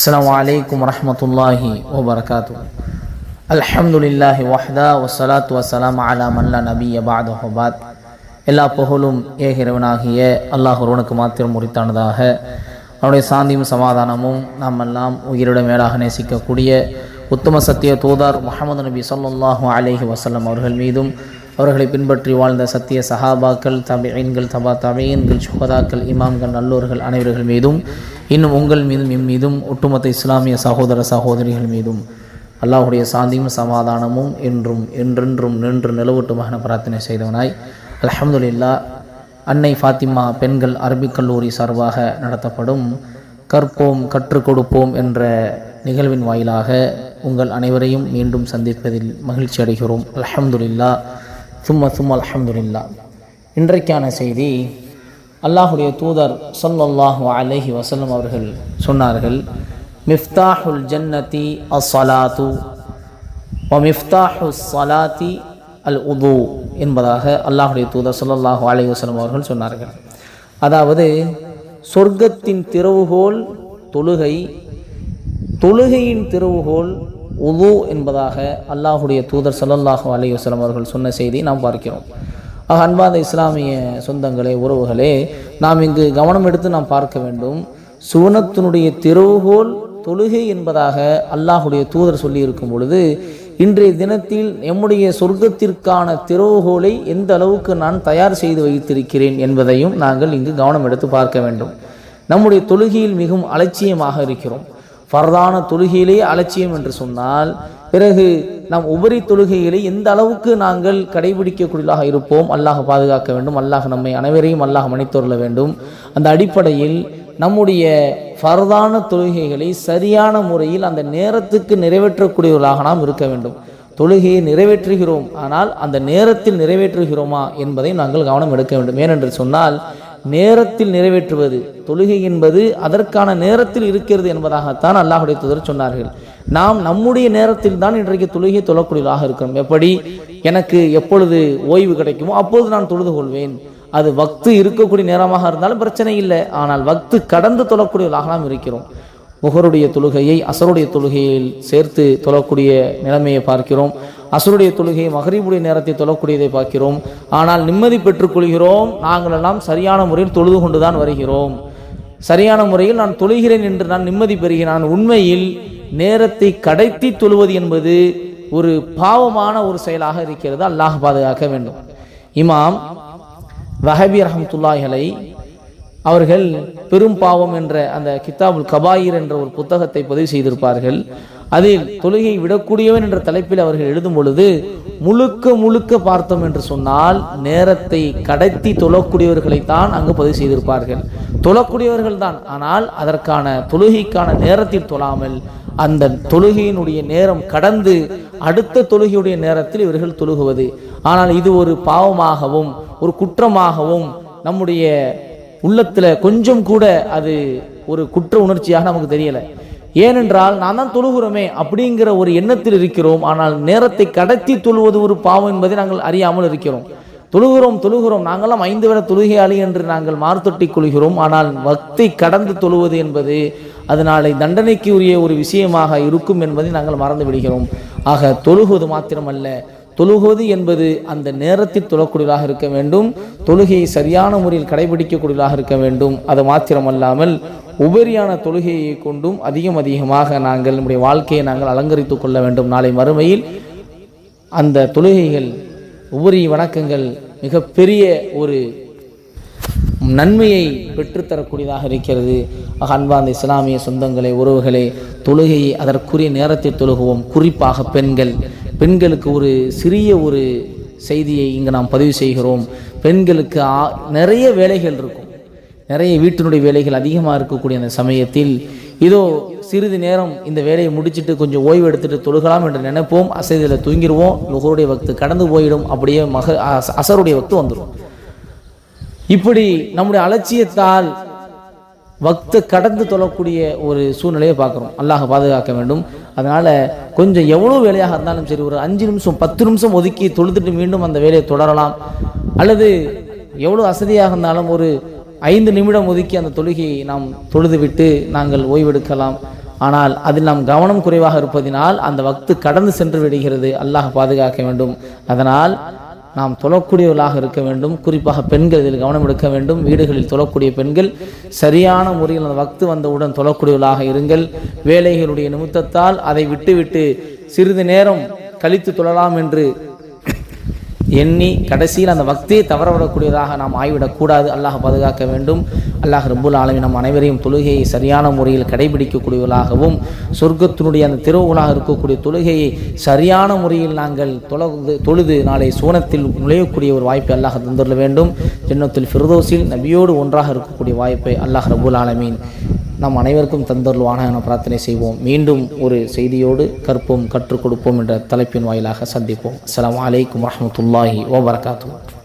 السلام عليكم ورحمة الله وبركاته الحمد لله وحده والصلاة والسلام على من لا نبي بعده وبعد எல்லா புகழும் ஏகிரவனாகிய அல்லாஹ் ஒருவனுக்கு மாத்திரம் உரித்தானதாக அவனுடைய சாந்தியும் சமாதானமும் நாம் எல்லாம் உயிரிட மேலாக நேசிக்கக்கூடிய உத்தம சத்திய தூதார் முகமது நபி சொல்லாஹு அலேஹி வசல்லம் அவர்கள் மீதும் அவர்களை பின்பற்றி வாழ்ந்த சத்திய சஹாபாக்கள் தபீன்கள் தபா தபீன்கள் சுகதாக்கள் இமாம்கள் நல்லோர்கள் அனைவர்கள் மீதும் இன்னும் உங்கள் மீதும் எம் மீதும் ஒட்டுமொத்த இஸ்லாமிய சகோதர சகோதரிகள் மீதும் அல்லாஹுடைய சாந்தியும் சமாதானமும் என்றும் என்றென்றும் நின்று நிலவட்டுமாக பிரார்த்தனை செய்தவனாய். அலமதுல்லா அன்னை ஃபாத்திமா பெண்கள் அரபிக் கல்லூரி சார்பாக நடத்தப்படும் கற்போம் கற்றுக் கொடுப்போம் என்ற நிகழ்வின் வாயிலாக உங்கள் அனைவரையும் மீண்டும் சந்திப்பதில் மகிழ்ச்சி அடைகிறோம். அல்ஹம்துலில்லா சும்மா சும்மா அலஹம்துல்லா இன்றைக்கான செய்தி அல்லாஹுடைய தூதர் சொல்லல்லாஹு அலைஹி வசல்லம் அவர்கள் சொன்னார்கள் மிஃப்தாஹுல் ஜன்னதி அஸ்ஸலாத்து வ மிஃப்தாஹு சலாத்தி அல் உது என்பதாக அல்லாஹுடைய தூதர் சொல்லல்லாஹு அலஹி வசலம் அவர்கள் சொன்னார்கள். அதாவது சொர்க்கத்தின் திறவுகோல் தொழுகை தொழுகையின் திறவுகோல் உது என்பதாக அல்லாஹுடைய தூதர் சல்லல்லாஹு அலையுஸ்லாம் அவர்கள் சொன்ன செய்தியை நாம் பார்க்கிறோம். ஆக அன்பாத இஸ்லாமிய சொந்தங்களே உறவுகளே நாம் இங்கு கவனம் எடுத்து நாம் பார்க்க வேண்டும். சுவனத்தினுடைய திறவுகோல் தொழுகை என்பதாக அல்லாஹுடைய தூதர் சொல்லியிருக்கும் பொழுது இன்றைய தினத்தில் எம்முடைய சொர்க்கத்திற்கான திறவுகோலை எந்த அளவுக்கு நான் தயார் செய்து வைத்திருக்கிறேன் என்பதையும் நாங்கள் இங்கு கவனம் எடுத்து பார்க்க வேண்டும். நம்முடைய தொழுகையில் மிகவும் அலட்சியமாக இருக்கிறோம். ஃபர்தான தொழுகையிலேயே அலட்சியம் என்று சொன்னால் பிறகு நாம் உபரி தொழுகைகளை எந்த அளவுக்கு நாங்கள் கடைபிடிக்கக்கூடியதாக இருப்போம் அல்லாஹ் பாதுகாக்க வேண்டும் அல்லாஹ் நம்மை அனைவரையும் அல்லாஹ் மன்னித்தொருள வேண்டும். அந்த அடிப்படையில் நம்முடைய ஃபர்தான தொழுகைகளை சரியான முறையில் அந்த நேரத்துக்கு நிறைவேற்றக்கூடியவர்களாக நாம் இருக்க வேண்டும். தொழுகையை நிறைவேற்றுகிறோம். ஆனால் அந்த நேரத்தில் நிறைவேற்றுகிறோமா என்பதை நாங்கள் கவனம் எடுக்க வேண்டும். ஏனென்று சொன்னால் நேரத்தில் நிறைவேற்றுவது தொழுகை என்பது அதற்கான நேரத்தில் இருக்கிறது என்பதாகத்தான் அல்லாஹுடைய தூதர் சொன்னார்கள். நாம் நம்முடைய நேரத்தில் தான் இன்றைக்கு தொழுகை தொழக்கூடியதாக இருக்கிறோம். எப்படி? எனக்கு எப்பொழுது ஓய்வு கிடைக்குமோ அப்போது நான் தொழுது கொள்வேன். அது வக்து இருக்கக்கூடிய நேரமாக இருந்தாலும் பிரச்சனை இல்லை. ஆனால் வக்து கடந்து தொழக்கூடியவர்களாக நாம் இருக்கிறோம். முகருடைய தொழுகையை அசருடைய தொழுகையில் சேர்த்து தொழக்கூடிய நிலைமையை பார்க்கிறோம். அசருடைய தொழுகையை மகரீபுடைய நேரத்தை தொழக்கூடியதை பார்க்கிறோம். ஆனால் நிம்மதி பெற்றுக்கொள்கிறோம் நாங்கள் எல்லாம் சரியான முறையில் தொழுது கொண்டுதான் வருகிறோம். சரியான முறையில் நான் தொழுகிறேன் என்று நான் நிம்மதி பெறுகிறேன். நான் உண்மையில் நேரத்தை கடைத்தி தொழுவது என்பது ஒரு பாவமான ஒரு செயலாக இருக்கிறது. அல்லாஹ் பாதுகாக்க வேண்டும். இமாம் வஹபி ரஹமத்துல்லாஹலை அவர்கள் பெரும் பாவம் என்ற அந்த கிதாபுல் கபாயிர் என்ற ஒரு புத்தகத்தை பதிவு செய்திருப்பார்கள். அதில் தொழுகை விடக்கூடியவன் என்ற தலைப்பில் அவர்கள் எழுதும் பொழுது முழுக்க முழுக்க பார்த்தோம் என்று சொன்னால் நேரத்தை கடத்தி தொழக்கூடியவர்களைத்தான் அங்கு பதிவு செய்திருப்பார்கள். தொழக்கூடியவர்கள் தான். ஆனால் அதற்கான தொழுகைக்கான நேரத்தில் தொழாமல் அந்த தொழுகையினுடைய நேரம் கடந்து அடுத்த தொழுகையுடைய நேரத்தில் இவர்கள் தொழுகுவது. ஆனால் இது ஒரு பாவமாகவும் ஒரு குற்றமாகவும் நம்முடைய உள்ளத்தில் கொஞ்சம் கூட அது ஒரு குற்ற உணர்ச்சியாக நமக்கு தெரியலை. ஏனென்றால் நான் தான் தொழுகிறோமே அப்படிங்கிற ஒரு எண்ணத்தில் இருக்கிறோம். ஆனால் நேரத்தை கடத்தி தொழுவது ஒரு பாவம் என்பதை நாங்கள் அறியாமல் இருக்கிறோம். தொழுகிறோம் தொழுகிறோம். நாங்களாம் ஐந்து வர தொழுகையாளி என்று நாங்கள் மார்த்தொட்டி கொள்கிறோம். ஆனால் பக்தி கடந்து தொழுவது என்பது அது நாளை தண்டனைக்கு உரிய ஒரு விஷயமாக இருக்கும் என்பதை நாங்கள் மறந்து விடுகிறோம். ஆக தொழுகுவது மாத்திரமல்ல. தொழுகுவது என்பது அந்த நேரத்தில் தொழக்கூடியதாக இருக்க வேண்டும். தொழுகையை சரியான முறையில் கடைபிடிக்கக்கூடியதாக இருக்க வேண்டும். அது மாத்திரமல்லாமல் உபரியான தொழுகையை கொண்டும் அதிகம் அதிகமாக நாங்கள் நம்முடைய வாழ்க்கையை நாங்கள் அலங்கரித்து கொள்ள வேண்டும். நாளை மறுமையில் அந்த தொழுகைகள் உபரி வணக்கங்கள் மிகப்பெரிய ஒரு நன்மையை பெற்றுத்தரக்கூடியதாக இருக்கிறது. அன்பார்ந்த இஸ்லாமிய சொந்தங்களே உறவுகளே தொழுகையை அதற்குரிய நேரத்தை தொழுகுவோம். குறிப்பாக பெண்கள். பெண்களுக்கு ஒரு சிறிய ஒரு செய்தியை இங்கு நாம் பதிவு செய்கிறோம். பெண்களுக்கு நிறைய வேலைகள் இருக்கும். நிறைய வீட்டினுடைய வேலைகள் அதிகமாக இருக்கக்கூடிய அந்த சமயத்தில் இதோ சிறிது நேரம் இந்த வேலையை முடிச்சுட்டு கொஞ்சம் ஓய்வு எடுத்துட்டு தொழுகலாம் என்று நினைப்போம். அசைதில் தூங்கிடுவோம். லுகருடைய வக்து கடந்து போயிடும். அப்படியே மக அசருடைய வக்து வந்துடும் இப்படி நம்முடைய அலட்சியத்தால் வக்து கடந்து தொழக்கூடிய ஒரு சூழ்நிலையை பார்க்குறோம். அல்லாஹ் பாதுகாக்க வேண்டும். அதனால் கொஞ்சம் எவ்வளோ வேலையாக இருந்தாலும் சரி ஒரு அஞ்சு நிமிஷம் பத்து நிமிஷம் ஒதுக்கி தொழுதுட்டு மீண்டும் அந்த வேலையை தொடரலாம். அல்லது எவ்வளோ வசதியாக இருந்தாலும் ஒரு ஐந்து நிமிடம் ஒதுக்கி அந்த தொழுகையை நாம் தொழுதுவிட்டு நாங்கள் ஓய்வெடுக்கலாம். ஆனால் அதில் நாம் கவனம் குறைவாக இருப்பதினால் அந்த வக்து கடந்து சென்று விடுகிறது. அல்லாஹ் பாதுகாக்க வேண்டும். அதனால் நாம் தொழக்கூடியவர்களாக இருக்க வேண்டும். குறிப்பாக பெண்கள் இதில் கவனம் எடுக்க வேண்டும். வீடுகளில் தொழக்கூடிய பெண்கள் சரியான முறையில் அந்த வக்து வந்தவுடன் தொழக்கூடியவர்களாக இருங்கள். வேலைகளுடைய நிமித்தத்தால் அதை விட்டுவிட்டு சிறிது நேரம் கழித்து தொழலாம் என்று எண்ணி கடைசியில் அந்த பக்தியை தவறவிடக்கூடியதாக நாம் ஆய்விடக்கூடாது. அல்லாஹ் பாதுகாக்க வேண்டும். அல்லாஹ் ரபுல் ஆலமி நம் அனைவரையும் தொழுகையை சரியான முறையில் கடைபிடிக்கக்கூடியவர்களாகவும் சொர்க்கத்தினுடைய அந்த திருவுகளாக இருக்கக்கூடிய தொழுகையை சரியான முறையில் நாங்கள் தொழுது தொழுது நாளை சூனத்தில் நுழையக்கூடிய ஒரு வாய்ப்பை அல்லாஹ் தந்துள்ள வேண்டும். ஜென்னத்தில் ஃபிர்தோஸில் நபியோடு ஒன்றாக இருக்கக்கூடிய வாய்ப்பை அல்லாஹ் ரபுல் ஆலமீன் நம் அனைவருக்கும் தந்தருள்வான என பிரார்த்தனை செய்வோம். மீண்டும் ஒரு செய்தியோடு கற்போம் கற்றுக் கொடுப்போம் என்ற தலைப்பின் வாயிலாக சந்திப்போம். அஸ்ஸலாமு அலைக்கும் ஓ வபரகாத்துஹு.